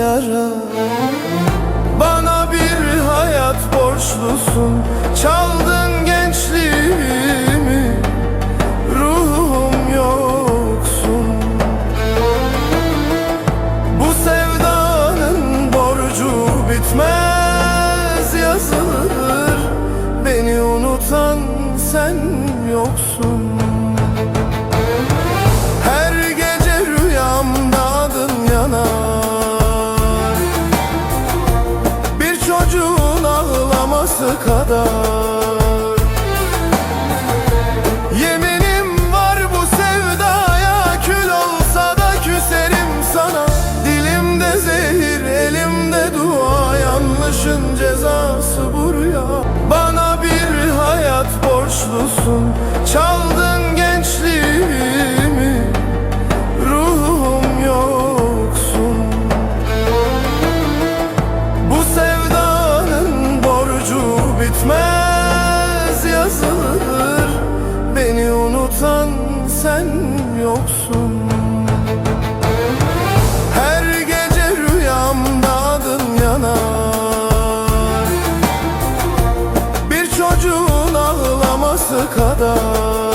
yara. Bana bir hayat borçlusun. Çaldın gençliğimi. Ruhum yoksun. Bu sevdanın borcu bitmez yazılır. Beni unutan sen yoksun ağlaması kadar. Yeminim var bu sevdaya Kül olsa da küserim sana. Dilimde zehir elimde dua Yanlışın cezası bu rüya. Bana bir hayat borçlusun Çaldın bitmez yazılır. Beni unutan sen yoksun. Her gece rüyamda adın yanar. Bir çocuğun ağlaması kadar